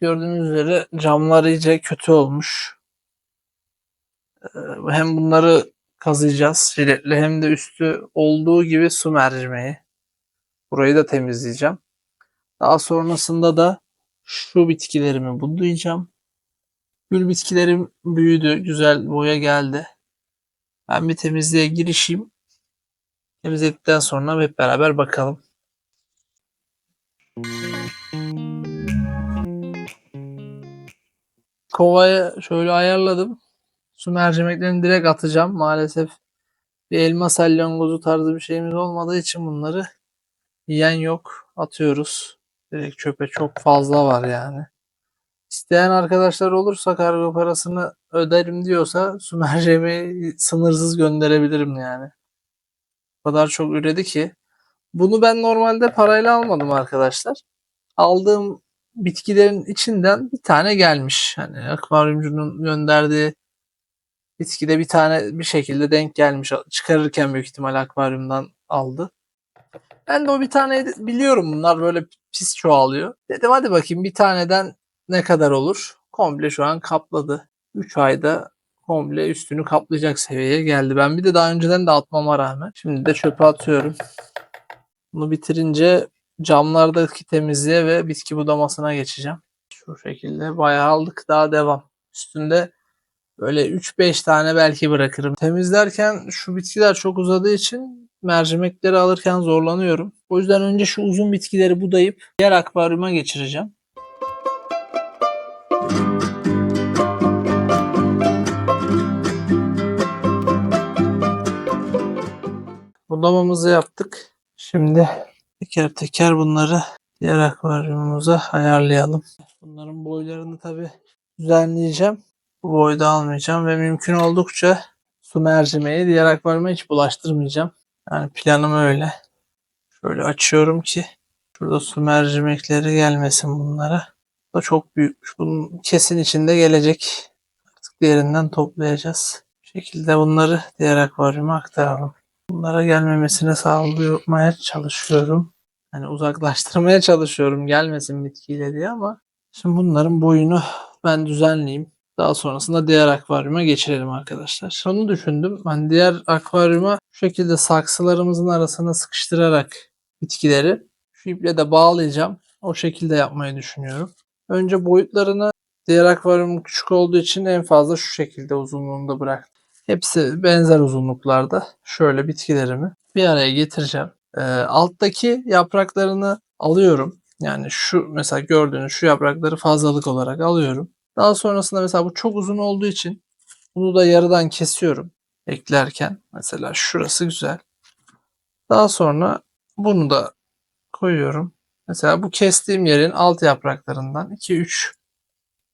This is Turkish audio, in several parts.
Gördüğünüz üzere camlar iyice kötü olmuş. Ee, Hem bunları kazıyacağız jiletle hem de üstü olduğu gibi su mercimeği. Burayı da temizleyeceğim. Daha sonrasında da şu bitkilerimi budayacağım. Gül bitkilerim büyüdü. Güzel boya geldi. Ben bir temizliğe girişeyim. Temizledikten sonra hep beraber bakalım. Kovaya şöyle ayarladım. Su mercimeklerini direkt atacağım. Maalesef bir elma salyangozu tarzı bir şeyimiz olmadığı için bunları yiyen yok. Atıyoruz. Direkt çöpe çok fazla var yani. İsteyen arkadaşlar olursa kargo parasını öderim diyorsa su mercimeği sınırsız gönderebilirim yani. O kadar çok üredi ki. Bunu ben normalde parayla almadım arkadaşlar. Aldığım bitkilerin içinden bir tane gelmiş. Hani akvaryumcunun gönderdiği bitkide bir tane bir şekilde denk gelmiş. Çıkarırken büyük ihtimal akvaryumdan aldı. Ben de o bir tane biliyorum bunlar böyle pis çoğalıyor. Dedim hadi bakayım bir taneden ne kadar olur? Komple şu an kapladı. 3 ayda komple üstünü kaplayacak seviyeye geldi. Ben bir de daha önceden de atmama rağmen. Şimdi de çöpe atıyorum. Bunu bitirince camlardaki temizliğe ve bitki budamasına geçeceğim. Şu şekilde bayağı aldık. Daha devam. Üstünde böyle 3-5 tane belki bırakırım. Temizlerken şu bitkiler çok uzadığı için mercimekleri alırken zorlanıyorum. O yüzden önce şu uzun bitkileri budayıp diğer akvaryuma geçireceğim. Budamamızı yaptık. Şimdi teker teker bunları diğer akvaryumumuza ayarlayalım. Bunların boylarını tabi düzenleyeceğim. Bu boyda almayacağım ve mümkün oldukça su mercimeği diğer akvaryuma hiç bulaştırmayacağım. Yani planım öyle. Şöyle açıyorum ki şurada su mercimekleri gelmesin bunlara. Bu da çok büyükmüş. Bunun kesin içinde gelecek. Artık diğerinden toplayacağız. Bu şekilde bunları diğer akvaryuma aktaralım. Bunlara gelmemesine sağlamaya çalışıyorum. Hani uzaklaştırmaya çalışıyorum gelmesin bitkiyle diye ama şimdi bunların boyunu ben düzenleyeyim. Daha sonrasında diğer akvaryuma geçirelim arkadaşlar. Şunu düşündüm. Ben diğer akvaryuma şu şekilde saksılarımızın arasına sıkıştırarak bitkileri şu iple de bağlayacağım. O şekilde yapmayı düşünüyorum. Önce boyutlarını diğer akvaryum küçük olduğu için en fazla şu şekilde uzunluğunda bıraktım. Hepsi benzer uzunluklarda. Şöyle bitkilerimi bir araya getireceğim. Ee, alttaki yapraklarını alıyorum. Yani şu mesela gördüğünüz şu yaprakları fazlalık olarak alıyorum. Daha sonrasında mesela bu çok uzun olduğu için bunu da yarıdan kesiyorum eklerken. Mesela şurası güzel. Daha sonra bunu da koyuyorum. Mesela bu kestiğim yerin alt yapraklarından 2-3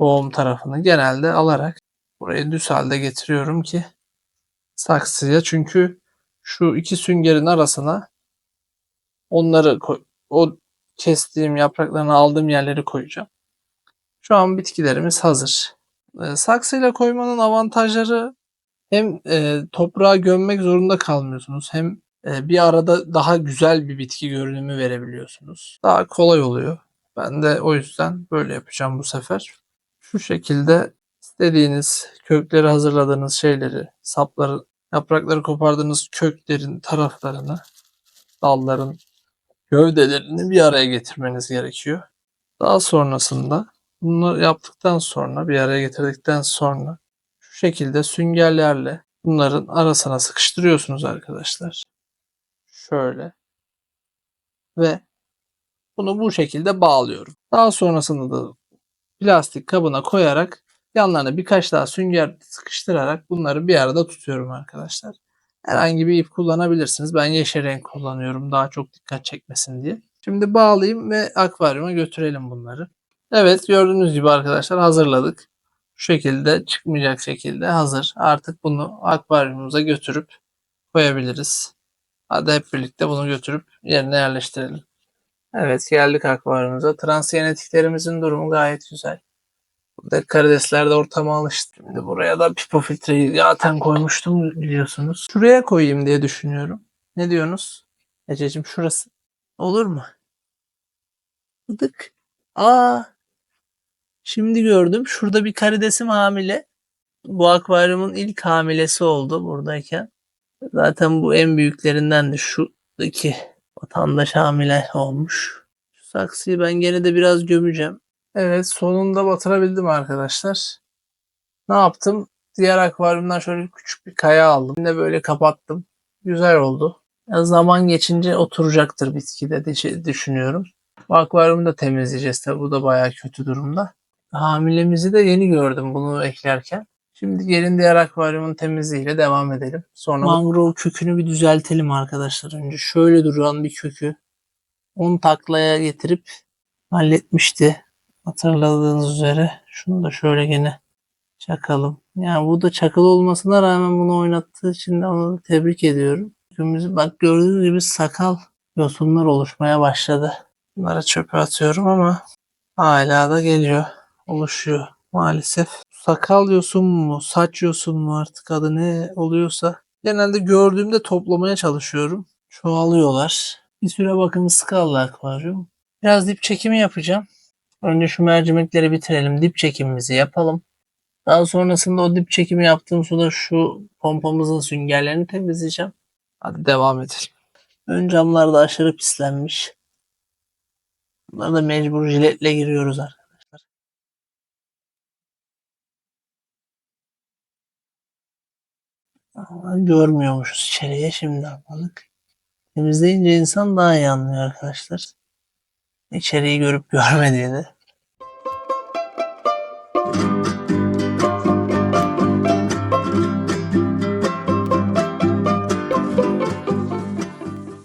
boğum tarafını genelde alarak burayı düz halde getiriyorum ki saksıya çünkü şu iki süngerin arasına onları koy, o kestiğim yapraklarını aldığım yerleri koyacağım. Şu an bitkilerimiz hazır. E, saksıyla koymanın avantajları hem e, toprağa gömmek zorunda kalmıyorsunuz hem e, bir arada daha güzel bir bitki görünümü verebiliyorsunuz. Daha kolay oluyor. Ben de o yüzden böyle yapacağım bu sefer. Şu şekilde istediğiniz kökleri hazırladığınız şeyleri, sapları, yaprakları kopardığınız köklerin taraflarını, dalların gövdelerini bir araya getirmeniz gerekiyor. Daha sonrasında bunu yaptıktan sonra bir araya getirdikten sonra şu şekilde süngerlerle bunların arasına sıkıştırıyorsunuz arkadaşlar. Şöyle. Ve bunu bu şekilde bağlıyorum. Daha sonrasında da plastik kabına koyarak yanlarına birkaç daha sünger sıkıştırarak bunları bir arada tutuyorum arkadaşlar. Herhangi bir ip kullanabilirsiniz. Ben yeşil renk kullanıyorum daha çok dikkat çekmesin diye. Şimdi bağlayayım ve akvaryuma götürelim bunları. Evet gördüğünüz gibi arkadaşlar hazırladık. Şu şekilde çıkmayacak şekilde hazır. Artık bunu akvaryumumuza götürüp koyabiliriz. Hadi hep birlikte bunu götürüp yerine yerleştirelim. Evet geldik akvaryumumuza. Transgenetiklerimizin durumu gayet güzel. Burada karidesler de ortama alıştı. Şimdi buraya da pipo filtreyi zaten koymuştum biliyorsunuz. Şuraya koyayım diye düşünüyorum. Ne diyorsunuz? Ececiğim şurası. Olur mu? Dık. Aa Şimdi gördüm. Şurada bir karidesim hamile. Bu akvaryumun ilk hamilesi oldu buradayken. Zaten bu en büyüklerindendi. Şuradaki vatandaş hamile olmuş. Şu saksıyı ben gene de biraz gömeceğim. Evet sonunda batırabildim arkadaşlar. Ne yaptım? Diğer akvaryumdan şöyle küçük bir kaya aldım. Yine böyle kapattım. Güzel oldu. Ya zaman geçince oturacaktır bitki de diye düşünüyorum. Bu akvaryumu da temizleyeceğiz tabi. Bu da bayağı kötü durumda. Hamilemizi de yeni gördüm bunu eklerken. Şimdi gelin diğer akvaryumun temizliğiyle devam edelim. Sonra mangrove kökünü bir düzeltelim arkadaşlar. Önce şöyle duran bir kökü 10 taklaya getirip halletmişti. Hatırladığınız üzere. Şunu da şöyle gene çakalım. Yani bu da çakıl olmasına rağmen bunu oynattığı için de onu tebrik ediyorum. Kökümüzü bak gördüğünüz gibi sakal yosunlar oluşmaya başladı. Bunları çöpe atıyorum ama hala da geliyor. Oluşuyor maalesef. Sakal yosun mu, saç yosun mu artık adı ne oluyorsa. Genelde gördüğümde toplamaya çalışıyorum. Çoğalıyorlar. Bir süre bakımsız kaldı akvaryum. Biraz dip çekimi yapacağım. Önce şu mercimekleri bitirelim. Dip çekimimizi yapalım. Daha sonrasında o dip çekimi yaptığım suda şu pompamızın süngerlerini temizleyeceğim. Hadi devam edelim. Ön camlar da aşırı pislenmiş. Bunları da mecbur jiletle giriyoruz. Ama görmüyormuşuz içeriye şimdi anladık. Temizleyince insan daha iyi anlıyor arkadaşlar. İçeriği görüp görmediğini.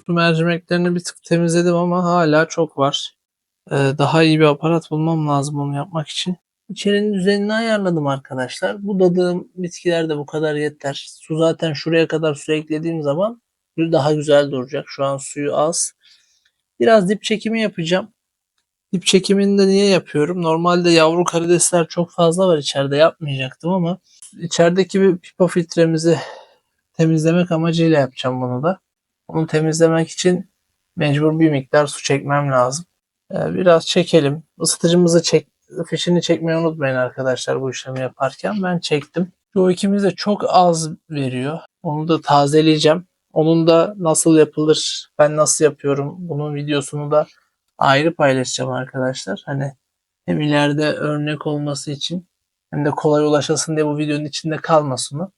Su mercimeklerini bir tık temizledim ama hala çok var. Ee, daha iyi bir aparat bulmam lazım onu yapmak için. İçerinin düzenini ayarladım arkadaşlar. Budadığım bitkiler de bu kadar yeter. Su zaten şuraya kadar su eklediğim zaman daha güzel duracak. Şu an suyu az. Biraz dip çekimi yapacağım. Dip çekimini de niye yapıyorum? Normalde yavru karidesler çok fazla var içeride yapmayacaktım ama içerideki bir pipa filtremizi temizlemek amacıyla yapacağım bunu da. Onu temizlemek için mecbur bir miktar su çekmem lazım. Ee, biraz çekelim. Isıtıcımızı çek, fişini çekmeyi unutmayın arkadaşlar bu işlemi yaparken. Ben çektim. Şu ikimiz de çok az veriyor. Onu da tazeleyeceğim. Onun da nasıl yapılır, ben nasıl yapıyorum bunun videosunu da ayrı paylaşacağım arkadaşlar. Hani hem ileride örnek olması için hem de kolay ulaşasın diye bu videonun içinde kalmasın o.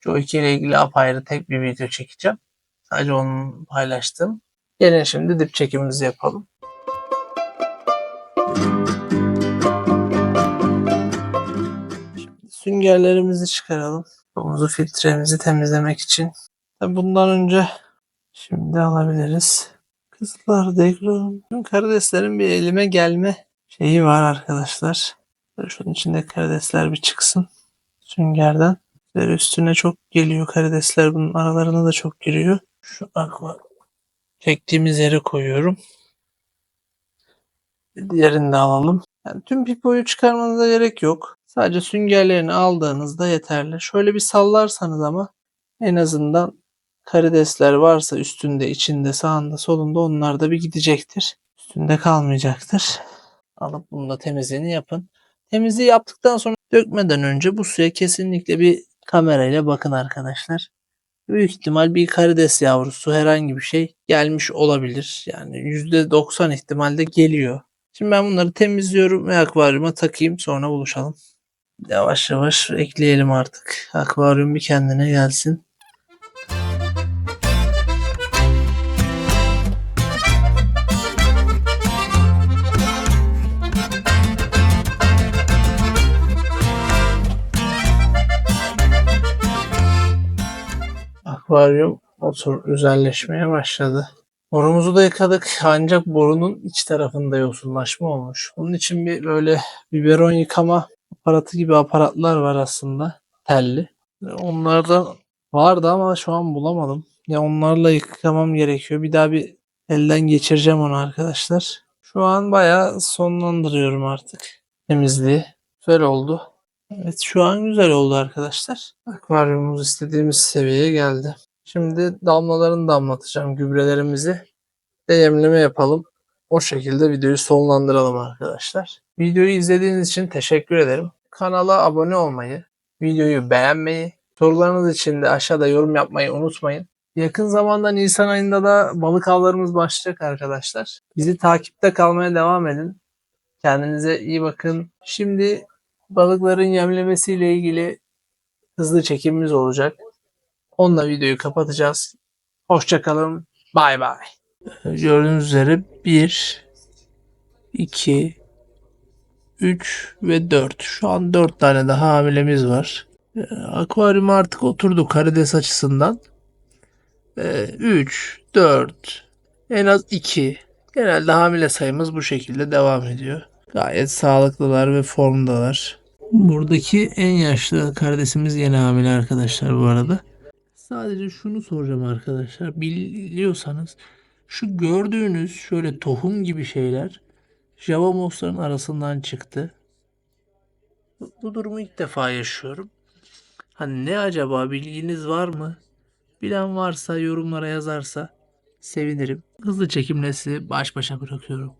Joe 2 ile ilgili apayrı tek bir video çekeceğim. Sadece onu paylaştım. Gelin şimdi dip çekimimizi yapalım. Şimdi süngerlerimizi çıkaralım. Domuzu filtremizi temizlemek için. Tabi bundan önce şimdi alabiliriz. Kızlar dekran. Karideslerin bir elime gelme şeyi var arkadaşlar. Böyle şunun içinde karidesler bir çıksın. Süngerden. Böyle üstüne çok geliyor karidesler. Bunun aralarına da çok giriyor. Şu akva çektiğimiz yere koyuyorum. Diğerini de alalım. Yani tüm pipoyu çıkarmanıza gerek yok. Sadece süngerlerini aldığınızda yeterli. Şöyle bir sallarsanız ama en azından karidesler varsa üstünde, içinde, sağında, solunda onlar da bir gidecektir. Üstünde kalmayacaktır. Alıp bunu da temizliğini yapın. Temizliği yaptıktan sonra dökmeden önce bu suya kesinlikle bir kamerayla bakın arkadaşlar. Büyük ihtimal bir karides yavrusu herhangi bir şey gelmiş olabilir. Yani %90 ihtimalle geliyor. Şimdi ben bunları temizliyorum ve akvaryuma takayım sonra buluşalım. Yavaş yavaş ekleyelim artık. Akvaryum bir kendine gelsin. Akvaryum otur güzelleşmeye başladı. Borumuzu da yıkadık ancak borunun iç tarafında yosunlaşma olmuş. Bunun için bir böyle biberon yıkama aparatı gibi aparatlar var aslında telli. Onlardan vardı ama şu an bulamadım. Ya onlarla yıkamam gerekiyor. Bir daha bir elden geçireceğim onu arkadaşlar. Şu an bayağı sonlandırıyorum artık temizliği. Güzel oldu. Evet şu an güzel oldu arkadaşlar. Akvaryumumuz istediğimiz seviyeye geldi. Şimdi damlalarını damlatacağım gübrelerimizi. Yemleme yapalım. O şekilde videoyu sonlandıralım arkadaşlar. Videoyu izlediğiniz için teşekkür ederim. Kanala abone olmayı, videoyu beğenmeyi, sorularınız için de aşağıda yorum yapmayı unutmayın. Yakın zamanda Nisan ayında da balık avlarımız başlayacak arkadaşlar. Bizi takipte kalmaya devam edin. Kendinize iyi bakın. Şimdi balıkların yemlemesiyle ilgili hızlı çekimimiz olacak. Onunla videoyu kapatacağız. Hoşçakalın. Bay bay. Gördüğünüz üzere 1, 2, 3 ve 4. Şu an 4 tane daha hamilemiz var. Ee, Akvaryum artık oturdu karides açısından. 3, 4, en az 2. Genelde hamile sayımız bu şekilde devam ediyor. Gayet sağlıklılar ve formdalar. Buradaki en yaşlı kardeşimiz yine hamile arkadaşlar bu arada. Sadece şunu soracağım arkadaşlar. Biliyorsanız şu gördüğünüz şöyle tohum gibi şeyler Java Moss'ların arasından çıktı. Bu, bu durumu ilk defa yaşıyorum. Hani ne acaba bilginiz var mı? Bilen varsa yorumlara yazarsa sevinirim. Hızlı çekimle sizi baş başa bırakıyorum.